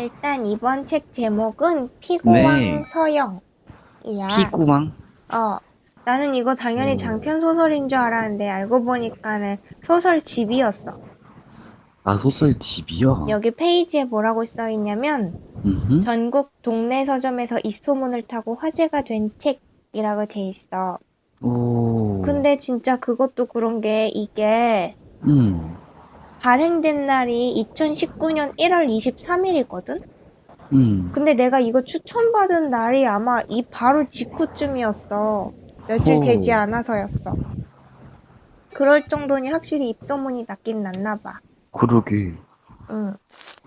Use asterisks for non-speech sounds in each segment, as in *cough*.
일단 이번 책 제목은 피고왕 네. 서영이야. 피구망? 어. 나는 이거 당연히 오. 장편 소설인 줄 알았는데 알고 보니까는 소설 집이었어. 아, 소설 집이요? 여기 페이지에 뭐라고 써 있냐면 음흠. 전국 동네 서점에서 입소문을 타고 화제가 된 책이라고 돼 있어. 오. 근데 진짜 그것도 그런 게 이게 음. 발행된 날이 2019년 1월 23일이거든? 음. 근데 내가 이거 추천받은 날이 아마 이 바로 직후쯤이었어. 며칠 오. 되지 않아서였어. 그럴 정도니 확실히 입소문이 났긴 났나 봐. 그러게. 응.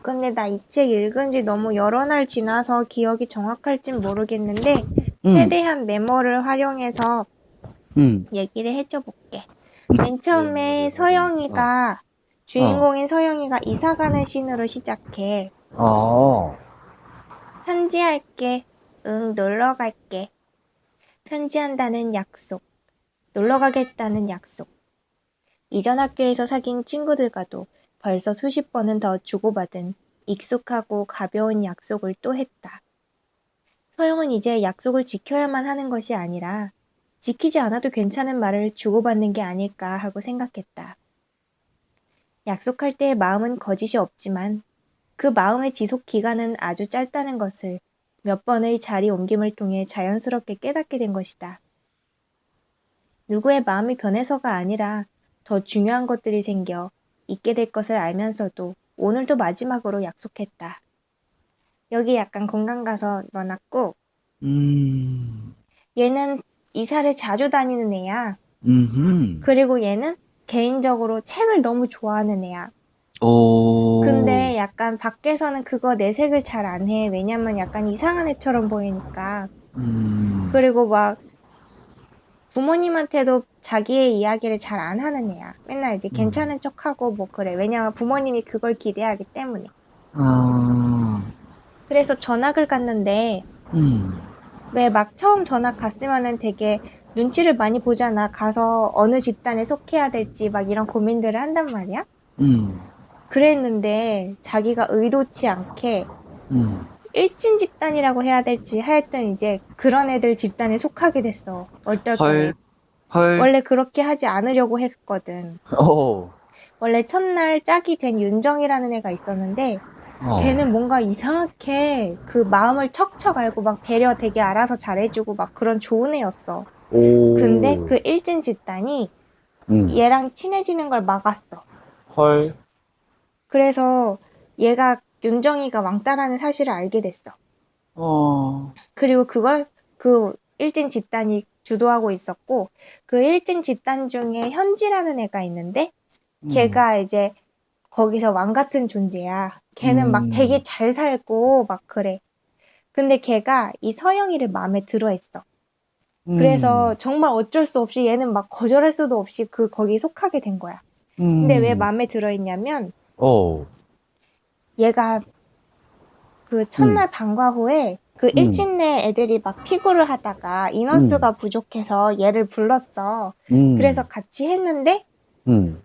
근데 나 이 책 읽은 지 너무 여러 날 지나서 기억이 정확할진 모르겠는데, 음. 최대한 메모를 활용해서 음. 얘기를 해줘 볼게. 맨 처음에 서영이가, 주인공인 서영이가 이사 가는 씬으로 시작해. 어. 편지할게. 응, 놀러 갈게. 편지한다는 약속. 놀러 가겠다는 약속. 이전 학교에서 사귄 친구들과도 벌써 수십 번은 더 주고받은 익숙하고 가벼운 약속을 또 했다. 서영은 이제 약속을 지켜야만 하는 것이 아니라 지키지 않아도 괜찮은 말을 주고받는 게 아닐까 하고 생각했다. 약속할 때의 마음은 거짓이 없지만 그 마음의 지속 기간은 아주 짧다는 것을 몇 번의 자리 옮김을 통해 자연스럽게 깨닫게 된 것이다. 누구의 마음이 변해서가 아니라 더 중요한 것들이 생겨 있게 될 것을 알면서도 오늘도 마지막으로 약속했다. 여기 약간 공간 가서 넣어놨고, 음. 얘는 이사를 자주 다니는 애야. 음흠. 그리고 얘는 개인적으로 책을 너무 좋아하는 애야. 오. 근데 약간 밖에서는 그거 내색을 잘 안 해. 왜냐면 약간 이상한 애처럼 보이니까. 음. 그리고 막 부모님한테도 자기의 이야기를 잘 안 하는 애야. 맨날 이제 괜찮은 척하고 뭐 그래. 왜냐면 부모님이 그걸 기대하기 때문에. 아. 그래서 전학을 갔는데 음. 왜 막 처음 전학 갔으면은 되게 눈치를 많이 보잖아. 가서 어느 집단에 속해야 될지 막 이런 고민들을 한단 말이야. 음. 그랬는데 자기가 의도치 않게 음. 일진 집단이라고 해야 될지 하여튼 이제 그런 애들 집단에 속하게 됐어. 얼떨결에. 원래 그렇게 하지 않으려고 했거든. 오. 원래 첫날 짝이 된 윤정이라는 애가 있었는데 어. 걔는 뭔가 이상하게 그 마음을 척척 알고 막 배려 되게 알아서 잘해주고 막 그런 좋은 애였어. 오. 근데 그 일진 집단이 음. 얘랑 친해지는 걸 막았어. 헐. 그래서 얘가 윤정이가 왕따라는 사실을 알게 됐어. 어. 그리고 그걸 그 일진 집단이 주도하고 있었고 그 일진 집단 중에 현지라는 애가 있는데 음. 걔가 이제 거기서 왕 같은 존재야. 걔는 막 음. 되게 잘 살고 막 그래. 근데 걔가 이 서영이를 마음에 들어 했어. 음. 그래서 정말 어쩔 수 없이 얘는 막 거절할 수도 없이 그 거기에 속하게 된 거야. 음. 근데 왜 마음에 들어 했냐면 어. 얘가 그 첫날 방과 후에 그 음. 일진 내 애들이 막 피구를 하다가 인원수가 부족해서 얘를 불렀어. 음. 그래서 같이 했는데 음.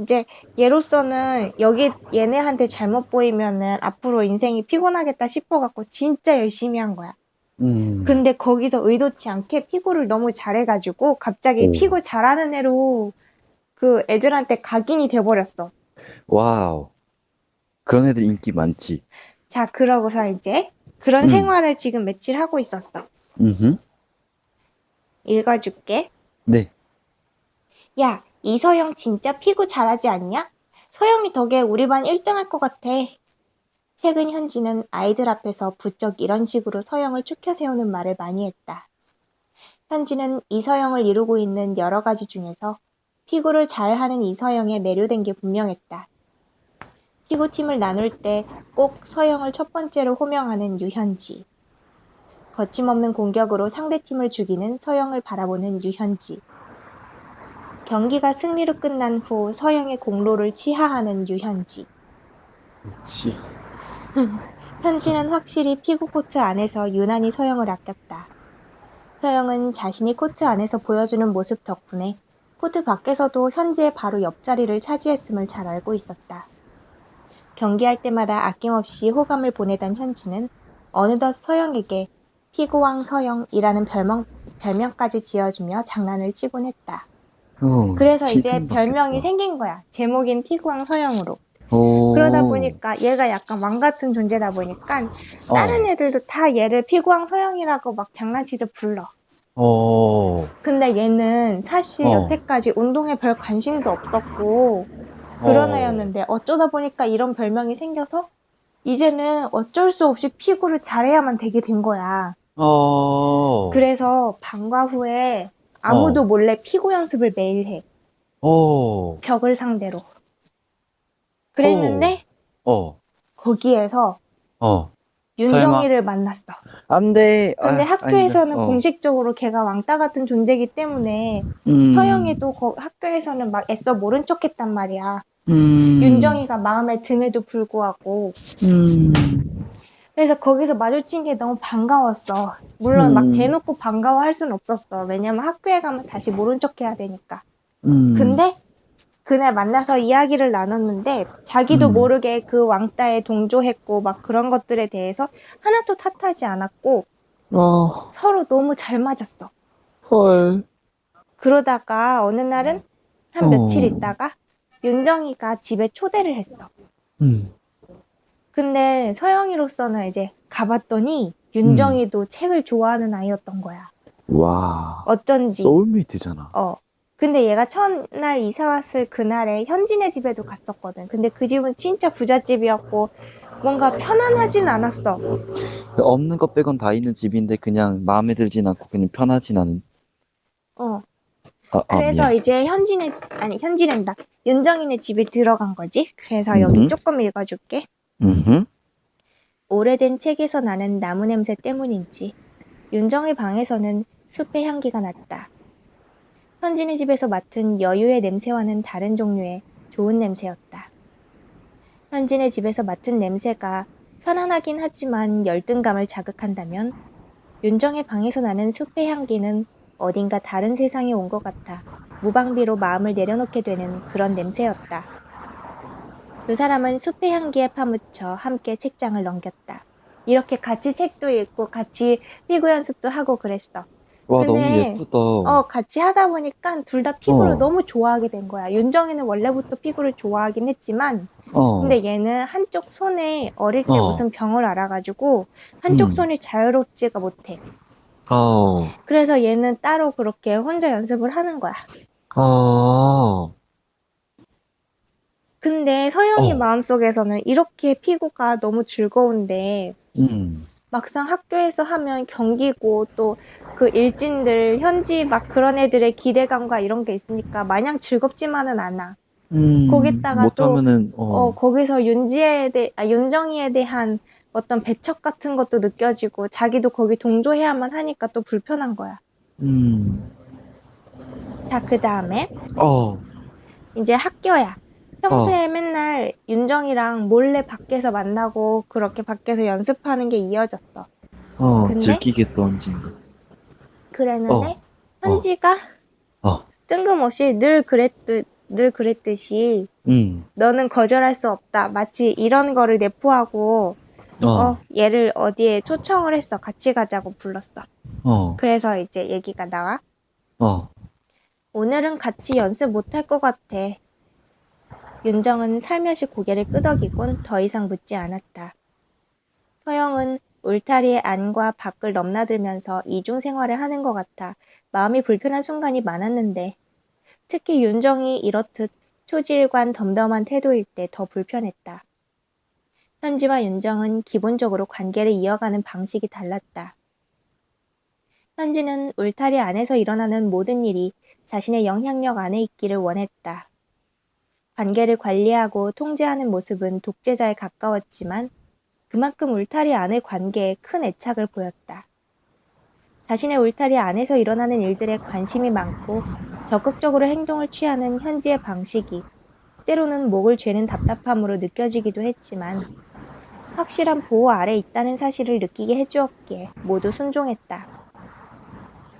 이제 얘로서는 여기 얘네한테 잘못 보이면은 앞으로 인생이 피곤하겠다 싶어갖고 진짜 열심히 한 거야. 음. 근데 거기서 의도치 않게 피구를 너무 잘해가지고 갑자기 오. 피구 잘하는 애로 그 애들한테 각인이 돼버렸어. 와우. 그런 애들 인기 많지. 자, 그러고서 이제 그런 음. 생활을 지금 며칠 하고 있었어. 음. 읽어줄게. 네. 야, 이서영 진짜 피구 잘하지 않냐? 서영이 덕에 우리 반 1등 할 것 같아. 최근 현지는 아이들 앞에서 부쩍 이런 식으로 서영을 축혀 세우는 말을 많이 했다. 현지는 이서영을 이루고 있는 여러 가지 중에서 피구를 잘하는 이서영에 매료된 게 분명했다. 피구팀을 나눌 때 꼭 서영을 첫 번째로 호명하는 유현지. 거침없는 공격으로 상대팀을 죽이는 서영을 바라보는 유현지. 경기가 승리로 끝난 후 서영의 공로를 치하하는 유현지. 그렇지. *laughs* 현지는 확실히 피구 코트 안에서 유난히 서영을 아꼈다. 서영은 자신이 코트 안에서 보여주는 모습 덕분에 코트 밖에서도 현지의 바로 옆자리를 차지했음을 잘 알고 있었다. 경기할 때마다 아낌없이 호감을 보내던 현지는 어느덧 서영에게 피구왕 서영이라는 별명, 별명까지 지어주며 장난을 치곤 했다. 어, 그래서 이제 별명이. 생긴 거야. 제목인 피구왕 서영으로. 오. 그러다 보니까 얘가 약간 왕 같은 존재다 보니까 어. 다른 애들도 다 얘를 피구왕 서영이라고 막 장난치듯 불러. 어. 근데 얘는 사실 어. 여태까지 운동에 별 관심도 없었고 그런 어. 애였는데 어쩌다 보니까 이런 별명이 생겨서 이제는 어쩔 수 없이 피구를 잘해야만 되게 된 거야. 어. 그래서 방과 후에 아무도 어. 몰래 피구 연습을 매일 해. 어. 벽을 상대로. 그랬는데 어. 거기에서 어. 윤정이를 만났어. 안 돼. 근데 아, 학교에서는 아니다. 어. 공식적으로 걔가 왕따 같은 존재이기 때문에 음. 서영이도 거- 학교에서는 막 애써 모른 척 했단 말이야. 음. 윤정이가 마음에 듦에도 불구하고. 음. 그래서 거기서 마주친 게 너무 반가웠어. 물론 막 음. 대놓고 반가워할 수는 없었어. 왜냐면 학교에 가면 다시 모른 척 해야 되니까. 음. 근데 그날 만나서 이야기를 나눴는데 자기도 음. 모르게 그 왕따에 동조했고 막 그런 것들에 대해서 하나도 탓하지 않았고 어. 서로 너무 잘 맞았어. 헐. 그러다가 어느 날은 한 어. 며칠 있다가 윤정이가 집에 초대를 했어. 음. 근데 서영이로서는 이제 가봤더니 윤정이도 책을 좋아하는 아이였던 거야. 와. 어쩐지. 소울메이트잖아. 어. 근데 얘가 첫날 이사 왔을 그날에 현진의 집에도 갔었거든. 근데 그 집은 진짜 부잣집이었고 뭔가 편안하진 않았어. 없는 것 빼곤 다 있는 집인데 그냥 마음에 들진 않고 그냥 편하진 않은. 어. 아, 아, 그래서 미안. 이제 현진의 집- 아니 현진랜다. 윤정이네 집에 들어간 거지. 그래서 여기 음. 조금 읽어줄게. 음흠. 오래된 책에서 나는 나무 냄새 때문인지 윤정의 방에서는 숲의 향기가 났다. 현진의 집에서 맡은 여유의 냄새와는 다른 종류의 좋은 냄새였다. 현진의 집에서 맡은 냄새가 편안하긴 하지만 열등감을 자극한다면 윤정의 방에서 나는 숲의 향기는 어딘가 다른 세상에 온 것 같아 무방비로 마음을 내려놓게 되는 그런 냄새였다. 두 사람은 숲의 향기에 파묻혀 함께 책장을 넘겼다. 이렇게 같이 책도 읽고 같이 피구 연습도 하고 그랬어. 와, 너무 근데, 예쁘다. 어, 같이 하다 보니까 둘 다 피구를 어. 너무 좋아하게 된 거야. 윤정이는 원래부터 피구를 좋아하긴 했지만, 어. 근데 얘는 한쪽 손에 어릴 때 어. 무슨 병을 알아가지고, 한쪽 음. 손이 자유롭지가 못해. 어. 그래서 얘는 따로 그렇게 혼자 연습을 하는 거야. 어. 근데 서영이 어. 마음속에서는 이렇게 피구가 너무 즐거운데, 음. 막상 학교에서 하면 경기고 또 그 일진들 현지 막 그런 애들의 기대감과 이런 게 있으니까 마냥 즐겁지만은 않아. 음. 거기다가 또, 어. 어, 거기서 윤지에 대, 아, 윤정이에 대한 어떤 배척 같은 것도 느껴지고 자기도 거기 동조해야만 하니까 또 불편한 거야. 음. 자, 그 다음에 어. 이제 학교야. 평소에 맨날 윤정이랑 몰래 밖에서 만나고 그렇게 밖에서 연습하는 게 이어졌어. 어. 근데? 들키겠다, 언젠가. 그랬는데 어. 현지가 어. 뜬금없이 늘 그랬듯, 늘 그랬듯이 음. 너는 거절할 수 없다. 마치 이런 거를 내포하고 어. 어, 얘를 어디에 초청을 했어. 같이 가자고 불렀어. 어. 그래서 이제 얘기가 나와. 어. 오늘은 같이 연습 못 할 것 같아. 윤정은 살며시 고개를 끄덕이곤 더 이상 묻지 않았다. 서영은 울타리의 안과 밖을 넘나들면서 이중 생활을 하는 것 같아 마음이 불편한 순간이 많았는데 특히 윤정이 이렇듯 초질관 덤덤한 태도일 때 더 불편했다. 현지와 윤정은 기본적으로 관계를 이어가는 방식이 달랐다. 현지는 울타리 안에서 일어나는 모든 일이 자신의 영향력 안에 있기를 원했다. 관계를 관리하고 통제하는 모습은 독재자에 가까웠지만 그만큼 울타리 안의 관계에 큰 애착을 보였다. 자신의 울타리 안에서 일어나는 일들에 관심이 많고 적극적으로 행동을 취하는 현지의 방식이 때로는 목을 죄는 답답함으로 느껴지기도 했지만 확실한 보호 아래 있다는 사실을 느끼게 해주었기에 모두 순종했다.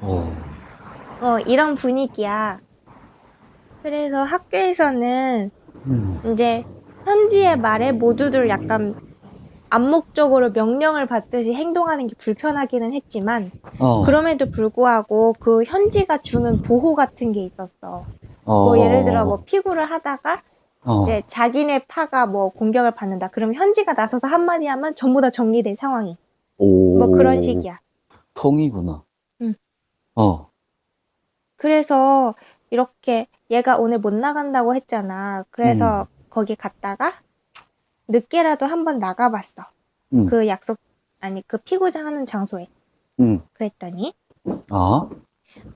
어. 어, 이런 분위기야. 그래서 학교에서는 음. 이제 현지의 말에 모두들 약간 암묵적으로 명령을 받듯이 행동하는 게 불편하기는 했지만 어. 그럼에도 불구하고 그 현지가 주는 보호 같은 게 있었어. 뭐 어. 예를 들어 뭐 피구를 하다가 어. 이제 자기네 파가 뭐 공격을 받는다. 그럼 현지가 나서서 한마디 하면 전부 다 정리된 상황이. 오. 뭐 그런 식이야. 통이구나. 응. 어. 그래서 이렇게 얘가 오늘 못 나간다고 했잖아. 그래서 거기 갔다가 늦게라도 한번 나가봤어. 응. 그 약속, 아니 그 피구장 하는 장소에. 응. 그랬더니 아?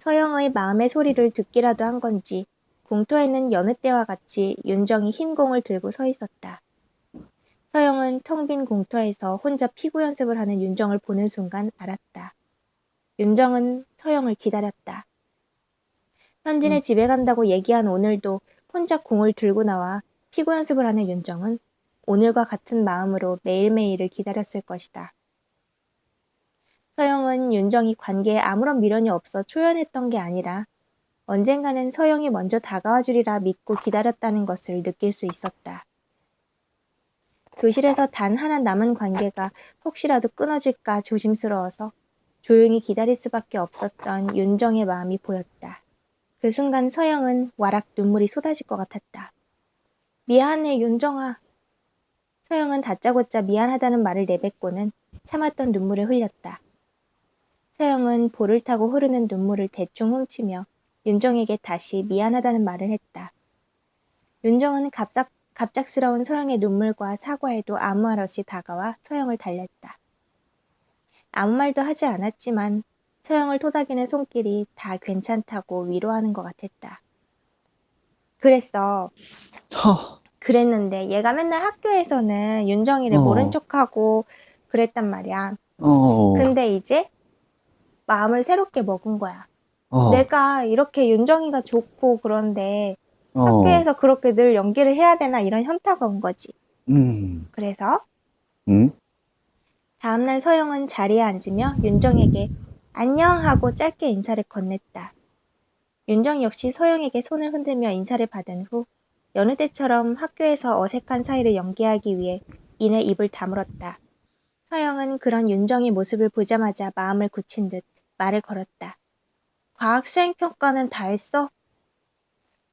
서영의 마음의 소리를 듣기라도 한 건지 공터에는 여느 때와 같이 윤정이 흰 공을 들고 서 있었다. 서영은 텅 빈 공터에서 혼자 피구 연습을 하는 윤정을 보는 순간 알았다. 윤정은 서영을 기다렸다. 현진의 집에 간다고 얘기한 오늘도 혼자 공을 들고 나와 피구 연습을 하는 윤정은 오늘과 같은 마음으로 매일매일을 기다렸을 것이다. 서영은 윤정이 관계에 아무런 미련이 없어 초연했던 게 아니라 언젠가는 서영이 먼저 다가와 주리라 믿고 기다렸다는 것을 느낄 수 있었다. 교실에서 단 하나 남은 관계가 혹시라도 끊어질까 조심스러워서 조용히 기다릴 수밖에 없었던 윤정의 마음이 보였다. 그 순간 서영은 와락 눈물이 쏟아질 것 같았다. 미안해, 윤정아. 서영은 다짜고짜 미안하다는 말을 내뱉고는 참았던 눈물을 흘렸다. 서영은 볼을 타고 흐르는 눈물을 대충 훔치며 윤정에게 다시 미안하다는 말을 했다. 윤정은 갑작, 갑작스러운 서영의 눈물과 사과에도 아무 말 없이 다가와 서영을 달랬다. 아무 말도 하지 않았지만 서영을 토닥이는 손길이 다 괜찮다고 위로하는 것 같았다. 그랬어. 허. 그랬는데 얘가 맨날 학교에서는 윤정이를 어. 모른 척하고 그랬단 말이야. 어. 근데 이제 마음을 새롭게 먹은 거야. 어. 내가 이렇게 윤정이가 좋고 그런데 어. 학교에서 그렇게 늘 연기를 해야 되나 이런 현타가 온 거지. 음. 그래서 응? 다음날 서영은 자리에 앉으며 윤정에게 안녕 하고 짧게 인사를 건넸다. 윤정 역시 서영에게 손을 흔들며 인사를 받은 후 여느 때처럼 학교에서 어색한 사이를 연기하기 위해 이내 입을 다물었다. 서영은 그런 윤정의 모습을 보자마자 마음을 굳힌 듯 말을 걸었다. 과학 수행 평가는 다 했어?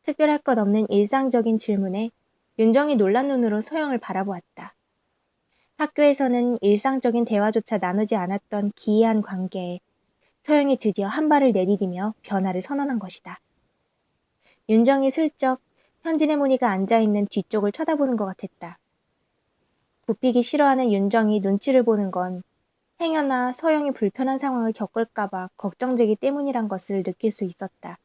특별할 것 없는 일상적인 질문에 윤정이 놀란 눈으로 서영을 바라보았다. 학교에서는 일상적인 대화조차 나누지 않았던 기이한 관계에 서영이 드디어 한 발을 내디디며 변화를 선언한 것이다. 윤정이 슬쩍 현진의 무늬가 앉아있는 뒤쪽을 쳐다보는 것 같았다. 굽히기 싫어하는 윤정이 눈치를 보는 건 행여나 서영이 불편한 상황을 겪을까봐 걱정되기 때문이란 것을 느낄 수 있었다.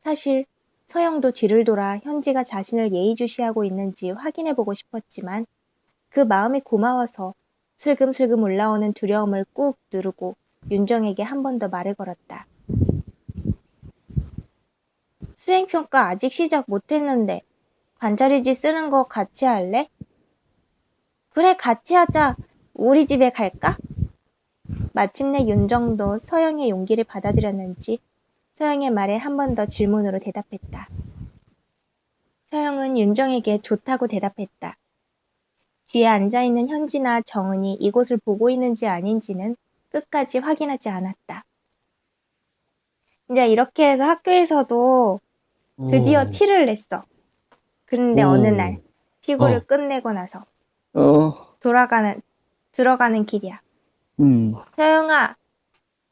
사실 서영도 뒤를 돌아 현지가 자신을 예의주시하고 있는지 확인해보고 싶었지만 그 마음이 고마워서 슬금슬금 올라오는 두려움을 꾹 누르고 윤정에게 한 번 더 말을 걸었다. 수행평가 아직 시작 못했는데 관자리지 쓰는 거 같이 할래? 그래 같이 하자. 우리 집에 갈까? 마침내 윤정도 서영의 용기를 받아들였는지 서영의 말에 한 번 더 질문으로 대답했다. 서영은 윤정에게 좋다고 대답했다. 뒤에 앉아있는 현지나 정은이 이곳을 보고 있는지 아닌지는 끝까지 확인하지 않았다. 이제 이렇게 해서 학교에서도 드디어 어. 티를 냈어. 그런데 오. 어느 날 피고를 어. 끝내고 나서 어. 돌아가는 들어가는 길이야. 음. 서영아,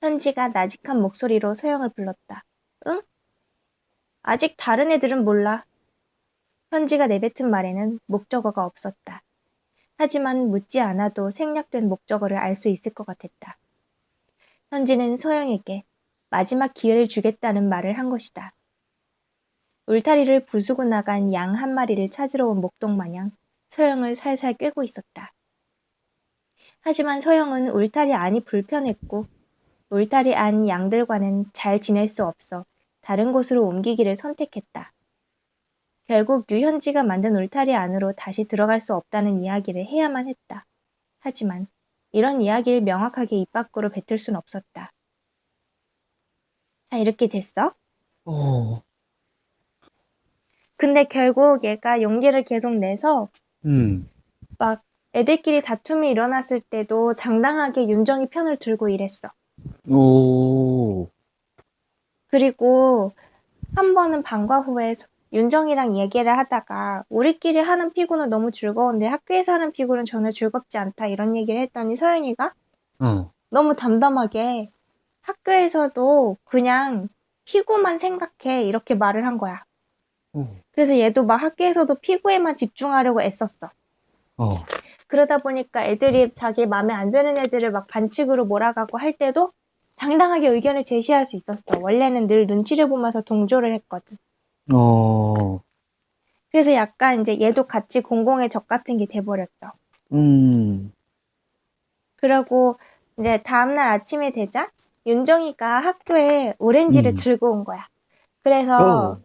현지가 나직한 목소리로 서영을 불렀다. 응? 아직 다른 애들은 몰라. 현지가 내뱉은 말에는 목적어가 없었다. 하지만 묻지 않아도 생략된 목적어를 알 수 있을 것 같았다. 현지는 서영에게 마지막 기회를 주겠다는 말을 한 것이다. 울타리를 부수고 나간 양 한 마리를 찾으러 온 목동 마냥 서영을 살살 꿰고 있었다. 하지만 서영은 울타리 안이 불편했고 울타리 안 양들과는 잘 지낼 수 없어 다른 곳으로 옮기기를 선택했다. 결국 유현지가 만든 울타리 안으로 다시 들어갈 수 없다는 이야기를 해야만 했다. 하지만 이런 이야기를 명확하게 입 밖으로 뱉을 순 없었다. 자, 이렇게 됐어. 어. 근데 결국 얘가 용기를 계속 내서 음. 막 애들끼리 다툼이 일어났을 때도 당당하게 윤정이 편을 들고 이랬어. 오. 그리고 한 번은 방과 후에 윤정이랑 얘기를 하다가 우리끼리 하는 피구는 너무 즐거운데 학교에서 하는 피구는 전혀 즐겁지 않다 이런 얘기를 했더니 서연이가 어. 너무 담담하게 학교에서도 그냥 피구만 생각해 이렇게 말을 한 거야. 어. 그래서 얘도 막 학교에서도 피구에만 집중하려고 애썼어. 어. 그러다 보니까 애들이 자기 마음에 안 드는 애들을 막 반칙으로 몰아가고 할 때도 당당하게 의견을 제시할 수 있었어. 원래는 늘 눈치를 보면서 동조를 했거든. 어. 그래서 약간 이제 얘도 같이 공공의 적 같은 게 돼버렸어. 음. 그러고 이제 다음날 아침이 되자 윤정이가 학교에 오렌지를 음. 들고 온 거야. 그래서 어.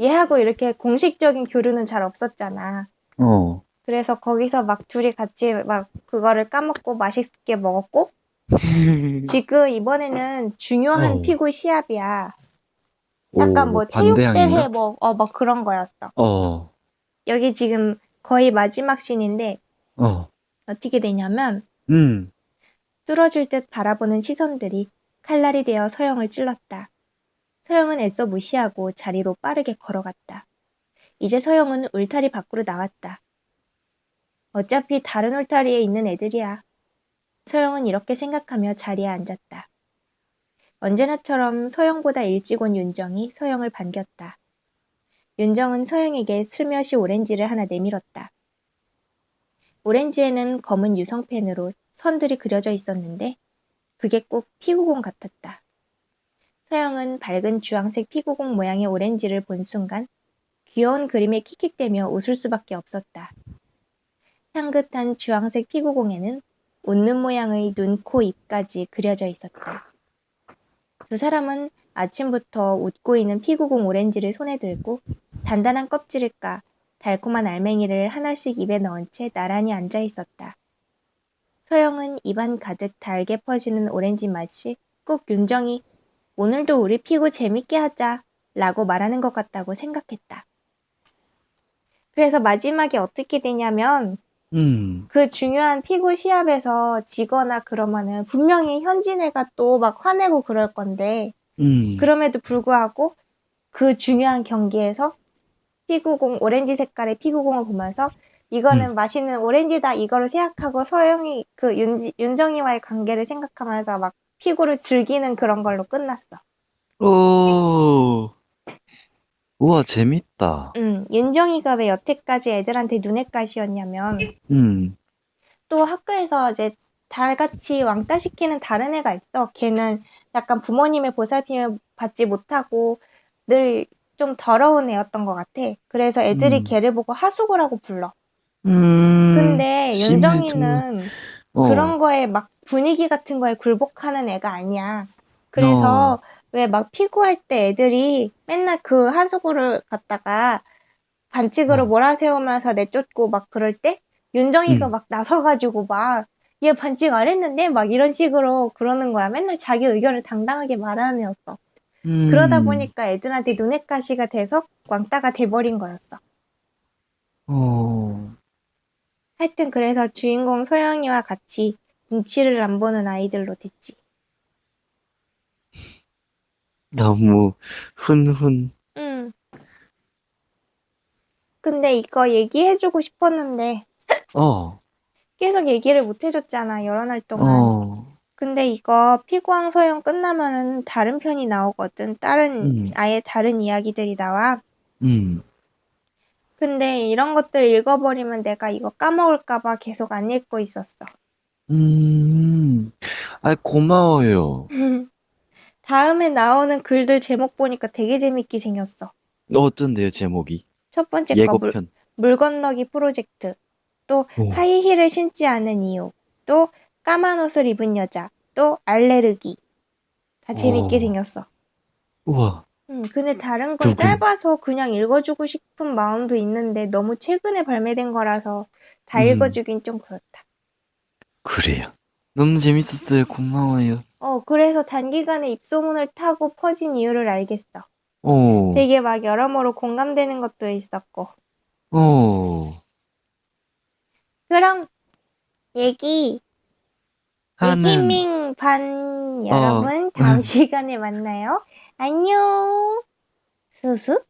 얘하고 이렇게 공식적인 교류는 잘 없었잖아. 어. 그래서 거기서 막 둘이 같이 막 그거를 까먹고 맛있게 먹었고 *laughs* 지금 이번에는 중요한 어. 피구 시합이야. 약간 오, 뭐? 체육대회 뭐, 어, 뭐 그런 거였어. 어. 여기 지금 거의 마지막 씬인데 어. 어떻게 되냐면 음. 뚫어질 듯 바라보는 시선들이 칼날이 되어 서영을 찔렀다. 서영은 애써 무시하고 자리로 빠르게 걸어갔다. 이제 서영은 울타리 밖으로 나왔다. 어차피 다른 울타리에 있는 애들이야. 서영은 이렇게 생각하며 자리에 앉았다. 언제나처럼 서영보다 일찍 온 윤정이 서영을 반겼다. 윤정은 서영에게 슬며시 오렌지를 하나 내밀었다. 오렌지에는 검은 유성펜으로 선들이 그려져 있었는데 그게 꼭 피구공 같았다. 서영은 밝은 주황색 피구공 모양의 오렌지를 본 순간 귀여운 그림에 킥킥대며 웃을 수밖에 없었다. 향긋한 주황색 피구공에는 웃는 모양의 눈, 코, 입까지 그려져 있었다. 두 사람은 아침부터 웃고 있는 피구공 오렌지를 손에 들고 단단한 껍질을 까 달콤한 알맹이를 하나씩 입에 넣은 채 나란히 앉아 있었다. 서영은 입안 가득 달게 퍼지는 오렌지 맛이 꼭 윤정이 오늘도 우리 피구 재밌게 하자 라고 말하는 것 같다고 생각했다. 그래서 마지막에 어떻게 되냐면 음. 그 중요한 피구 시합에서 지거나 그러면은 분명히 현진애가 또 막 화내고 그럴 건데 음. 그럼에도 불구하고 그 중요한 경기에서 피구공 오렌지 색깔의 피구공을 보면서 이거는 맛있는 오렌지다 이거를 생각하고 서영이 그 윤지, 윤정이와의 관계를 생각하면서 막 피구를 즐기는 그런 걸로 끝났어. 오. 우와, 재밌다. 음, 윤정이가 왜 여태까지 애들한테 눈엣가시였냐면 음. 또 학교에서 이제 다 같이 왕따 시키는 다른 애가 있어. 걔는 약간 부모님의 보살핌을 받지 못하고 늘 좀 더러운 애였던 것 같아. 그래서 애들이 음. 걔를 보고 하수구라고 불러. 음. 근데 심해, 윤정이는 어. 그런 거에 막 분위기 같은 거에 굴복하는 애가 아니야. 그래서 어. 왜 막 피구할 때 애들이 맨날 그 하수구를 갖다가 반칙으로 어. 몰아세우면서 내쫓고 막 그럴 때 윤정이가 음. 막 나서가지고 막 얘 반칙 안 했는데 막 이런 식으로 그러는 거야. 맨날 자기 의견을 당당하게 말하는 애였어. 음. 그러다 보니까 애들한테 눈엣가시가 돼서 왕따가 돼버린 거였어. 어. 하여튼 그래서 주인공 소영이와 같이 눈치를 안 보는 아이들로 됐지. 너무 훈훈. 응. 근데 이거 얘기해주고 싶었는데 어. 계속 얘기를 못 해줬잖아, 여러 날 동안. 어. 근데 이거 피구왕 소영 끝나면은 다른 편이 나오거든. 다른, 음. 아예 다른 이야기들이 나와. 음. 근데 이런 것들 읽어버리면 내가 이거 까먹을까봐 계속 안 읽고 있었어. 음. 아, 고마워요. *laughs* 다음에 나오는 글들 제목 보니까 되게 재밌게 생겼어. 어쩐데요, 제목이? 첫 번째 거 물, 예고편. 물 건너기 프로젝트. 또 오. 하이힐을 신지 않은 이유. 또 까만 옷을 입은 여자. 또 알레르기. 다 재밌게 오. 생겼어. 우와. 음, 근데 다른 건. 짧아서 그냥 읽어주고 싶은 마음도 있는데 너무 최근에 발매된 거라서 다 음. 읽어주긴 좀 그렇다. 그래요. 너무 재밌었어요. 고마워요. 어, 그래서 단기간에 입소문을 타고 퍼진 이유를 알겠어. 어, 되게 막 여러모로 공감되는 것도 있었고. 어. 그럼 얘기 하는, 위키밍 반 여러분 다음 시간에 만나요. 안녕. 수수.